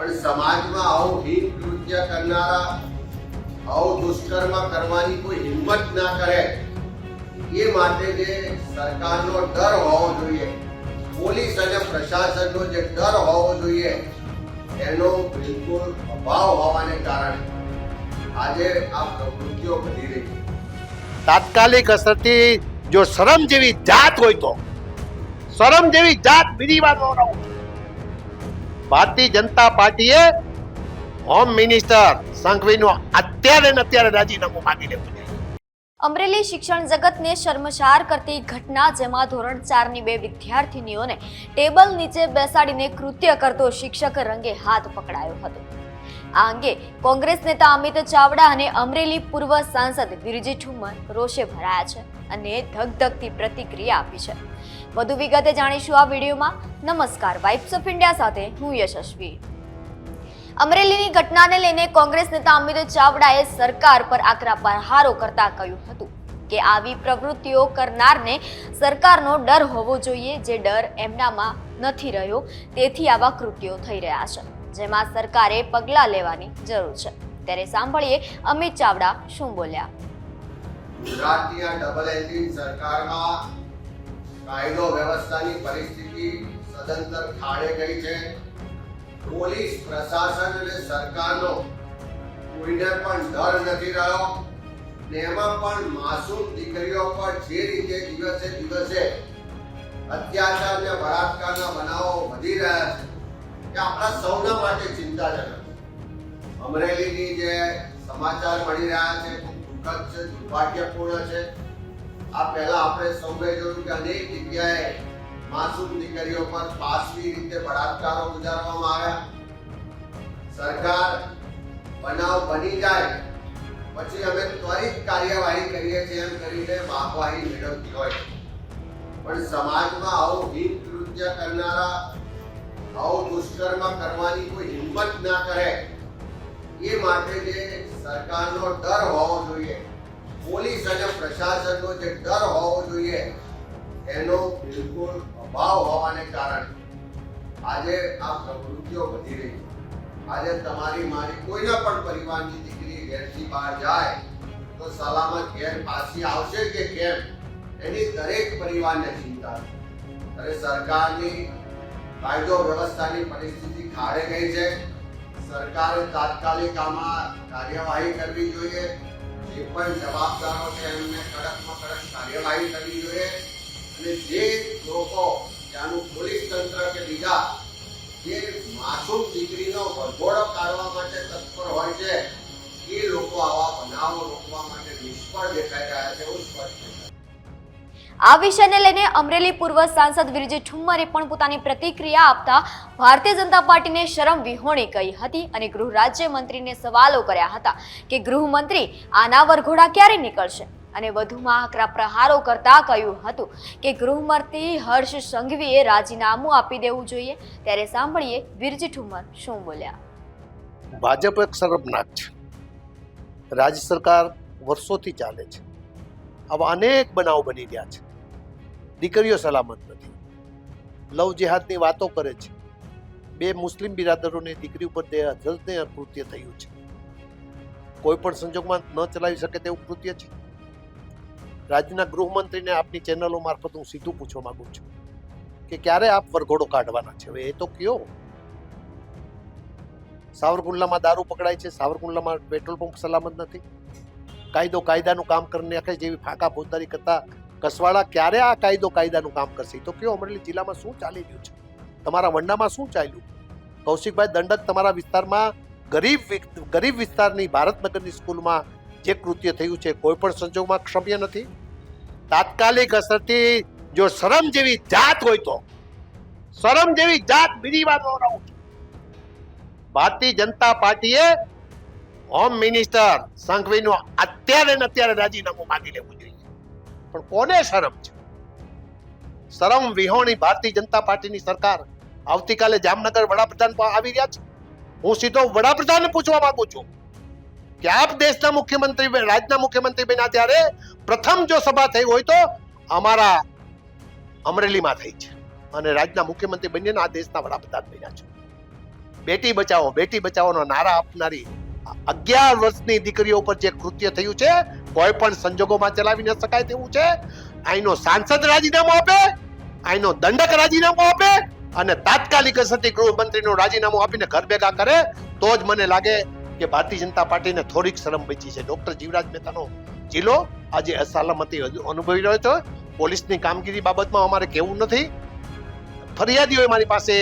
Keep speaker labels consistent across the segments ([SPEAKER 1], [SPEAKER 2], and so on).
[SPEAKER 1] પણ સમાજમાં આવું હીન કૃત્ય કરનારા, આવું દુષ્કર્મ કરવાની કોઈ હિંમત ના કરે, એ માટે જે સરકારનો ડર હોવો જોઈએ, પોલીસ અને પ્રશાસનનો જે ડર હોવો જોઈએ, એનો બિલકુલ અભાવ હોવાને કારણે આજે આ પ્રવૃત્તિઓ વધી રહી છે.
[SPEAKER 2] તાત્કાલિક અસરથી જો શરમ જેવી જાત હોય તો, શરમ જેવી જાત બીજી વાત ભારતીય જનતા પાર્ટીએ હોમ મિનિસ્ટર સંઘવીનું અત્યારે ને અત્યારે રાજીનામું માગી લેવું
[SPEAKER 3] અમરેલી શિક્ષણ જગતને શર્મસાર કરતી ઘટના જેમાં ધોરણ ચારની બે વિદ્યાર્થીનીઓને ટેબલ નીચે બેસાડીને કૃત્ય કરતો શિક્ષક રંગે હાથ પકડાયો હતો. આ અંગે કોંગ્રેસ નેતા અમિત ચાવડા અને અમરેલી પૂર્વ સાંસદ વિરજી ઠુમર રોષે ભરાયા છે અને ધગધગતી પ્રતિક્રિયા આપી છે. વધુ વિગતે જાણીશું આ વિડીયોમાં. નમસ્કાર. વાઇબ્સ ઓફ ઇન્ડિયા સાથે હું યશસ્વી. અમરેલીની ઘટનાને લઈને કોંગ્રેસ નેતા અમિત ચાવડાએ સરકાર પર આકરા પ્રહારો કરતા કહ્યું હતું કે આવી પ્રવૃત્તિઓ કરનારને સરકારનો ડર હોવો જોઈએ, જે ડર એમનામાં નથી રહ્યો. તેથી આવા કૃત્યો થઈ રહ્યા છે. જેમાં સરકારે પગલાં લેવાની જરૂર છે. ત્યારે સાંભળીએ અમિત ચાવડા શું બોલ્યા.
[SPEAKER 1] ગુજરાતની ડબલ એન્જિન સરકારમાં કાયદો વ્યવસ્થાની પરિસ્થિતિ સદંતર ખાડે ગઈ છે. પોલીસ પ્રશાસન અને સરકારનો કોઈને પણ ડર નથી રહ્યો. એમાં પણ માસૂમ દીકરીઓ પર જે રીતે દિવસે દિવસે અત્યાચાર ને બળાત્કારના બનાવો વધી રહ્યા છે. એ આપણા સૌના માટે ચિંતાજનક. અમરેલીની જે સમાચાર મળી રહ્યા છે, દુઃખદ છે, દુર્ભાગ્યપૂર્ણ છે, આ પહેલા આપણે સૌએ જોયું કે અનેક જગ્યાએ માસૂમ દીકરીઓ પર પાસવી રીતે બળાત્કારો ગુજારવામાં આવ્યા. સરકાર બનાવ બની જાય, પછી અમે ત્વરિત કાર્યવાહી કરીએ છીએ એમ કરીને વાહવાહી મેળવતી હોય. પણ સમાજમાં આવું હિત કૃત્ય કરનારા આવું દુષ્કર્મ કરવાની કોઈ હિંમત ના કરે, એ માટે જે સરકારનો ડર હોવો જોઈએ, પોલીસ અને પ્રશાસનનો જે ડર હોવો જોઈએ, એનો બિલકુલ અભાવ હોવાને કારણે આજે આ પ્રવૃત્તિઓ વધી રહી છે. આજે તમારી મારી કોઈના પણ પરિવારની દીકરી ઘેરથી બહાર જાય, તો સલામત ઘેર પાછી આવશે કે કેમ, એની દરેક પરિવારને ચિંતા છે. અને સરકારની કાયદો વ્યવસ્થાની પરિસ્થિતિ ખાડે ગઈ છે. સરકારે તાત્કાલિક આમાં કાર્યવાહી કરવી જોઈએ. જે પણ જવાબદારો છે એમને કડકમાં કડક કાર્યવાહી કરવી જોઈએ. અને જે લોકો ત્યાંનું પોલીસ તંત્ર કે બીજા જે માસૂમ દીકરીનો વરઘોડો કાઢવા માટે તત્પર હોય છે, એ લોકો આવા બનાવો રોકવા માટે નિષ્ફળ દેખાઈ રહ્યા છે એવું સ્પષ્ટ છે.
[SPEAKER 3] આ વિષયને લઈને અમરેલી પૂર્વ સાંસદ વિરજી ઠુમ્મરે પણ પોતાની પ્રતિક્રિયા આપતા ભારતીય જનતા પાર્ટીને શરમ વિહોણી કહી હતી અને ગૃહ રાજ્ય મંત્રીને સવાલો કર્યા હતા કે ગૃહમંત્રી, આના વરઘોડા ક્યારે નીકળશે? અને વધુમાં આકરા પ્રહારો કરતા કહ્યું હતું કે ગૃહમંત્રી હર્ષ સંઘવીએ રાજીનામું આપી દેવું જોઈએ. ત્યારે સાંભળીએ વિરજી ઠુમ્મર શું બોલ્યા.
[SPEAKER 2] ભાજપ એક શરમનાક છે. રાજ્ય સરકાર વર્ષોથી ચાલે છે. આવા અનેક બનાવ બની રહ્યા છે. દીકરીઓ સલામત નથી. લવ જેહાદની વાતો કરે છે. બે મુસ્લિમ બિરાદરોની દીકરી ઉપર જલ્દને કૃત્ય થયું છે. કોઈ પણ સંજોગમાં ન ચલાવી શકે તેવું કૃત્ય છે? રાજ્યના ગૃહમંત્રીને આપની ચેનલો મારફત હું સીધું પૂછવા માંગુ છું કે ક્યારે આપ વરઘોડો કાઢવાના છે? હવે એ તો કયો? સાવરકુંડલામાં દારૂ પકડાય છે, સાવરકુંડલામાં પેટ્રોલ પંપ સલામત નથી. કાયદો કાયદાનું કામ કરીને આખે જેવી ફાંકા ફોજદારી કરતા કસવાળા ક્યારે આ કાયદો કાયદાનું કામ કરશે? તો કયો અમરેલી જિલ્લામાં શું ચાલી રહ્યું છે? તમારા વંડામાં શું ચાલ્યું? કૌશિકભાઈ દંડક તમારા વિસ્તારમાં ગરીબ ગરીબ વિસ્તારની ભારતનગરની સ્કૂલમાં જે કૃત્ય થયું છે, કોઈ પણ સંજોગમાં ક્ષમ્ય નથી? તાત્કાલિક અસરથી જો શરમ જેવી જાત હોય તો, શરમ જેવી જાત બીજી વાર દોહરાવું ભારતીય જનતા પાર્ટીએ હોમ મિનિસ્ટર સંઘવીનું અત્યારે ને અત્યારે રાજીનામું માંગી લેવું જોઈએ. પણ કોને શરમ છે? શરમ વિહોણી ભારતીય જનતા પાર્ટીની સરકાર આવતીકાલે જામનગર વડાપ્રધાન પણ આવી રહ્યા છે. હું સીધો વડાપ્રધાનને પૂછવા માંગુ છું કે આપ દેશના મુખ્યમંત્રી રાજ્યના મુખ્યમંત્રી બન્યા ત્યારે પ્રથમ જો સભા થઈ હોય તો અમારા અમરેલીમાં થઈ છે અને રાજ્યના મુખ્યમંત્રી બનીને આ દેશના વડાપ્રધાન બન્યા છે. બેટી બચાવો, બેટી બચાવોનો નારા આપનારી અગિયાર વર્ષની દીકરીઓ પર જે કૃત્ય થયું છે કોઈ પણ સંજોગોમાં ચલાવી ન શકાય તેવું છે. અહીંનો સાંસદ રાજીનામું આપે અહીંનો દંડક રાજીનામું આપે અને તાત્કાલિક અસરથી ગૃહમંત્રીનું રાજીનામું આપીને ઘર ભેગા કરે, તો જ મને લાગે કે ભારતીય જનતા પાર્ટીને થોડીક શરમ બચી છે. ડોક્ટર જીવરાજ મહેતાનો જિલ્લો આજે અસલામતી અનુભવી રહ્યો છે. પોલીસની કામગીરી બાબતમાં અમારે કહેવું નથી. ફરિયાદીઓએ મારી પાસે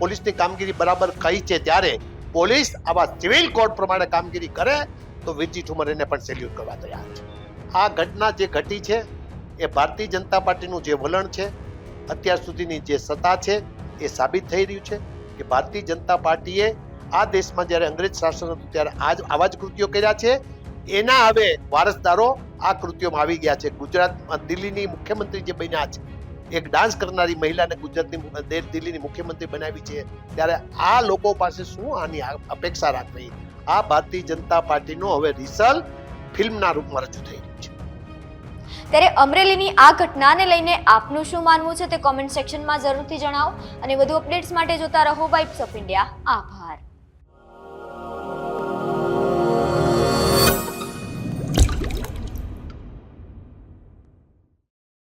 [SPEAKER 2] પોલીસની કામગીરી બરાબર કહી છે ત્યારે પોલીસ આવા સિવિલ કોડ પ્રમાણે કામગીરી કરે તો વીરજી ઠુમર પણ સેલ્યુટ કરવા તૈયાર છે. આ ઘટના જે ઘટી છે, એ ભારતીય જનતા પાર્ટીનું જે વલણ છે, અત્યાર સુધીની જે સત્તા છે, એ સાબિત થઈ રહ્યું છે કે ભારતીય જનતા પાર્ટીએ આ દેશમાં જ્યારે અંગ્રેજ શાસન હતું, ત્યારે આજ આવા જ કૃત્યો કર્યા છે. એના હવે વારસદારો આ કૃત્યોમાં આવી ગયા છે. ગુજરાત દિલ્હીની મુખ્યમંત્રી જે બન્યા છે એક ડાન્સ કરનારી મહિલાને ગુજરાતની દિલ્હીની મુખ્યમંત્રી બનાવી છે. ત્યારે આ લોકો પાસે શું આની અપેક્ષા રાખવી? આ ભારતીય જનતા પાર્ટીનો હવે રિઝલ્ટ ફિલ્મના રૂપમાં રજૂ થઈ રહ્યું છે.
[SPEAKER 3] ત્યારે અમરેલીની આ ઘટનાને લઈને આપનું શું માનવું છે તે કોમેન્ટ સેક્શનમાં જરૂરથી જણાવો. અને વધુ અપડેટ્સ માટે જોતા રહો વાઇબ્સ ઓફ ઇન્ડિયા આભાર.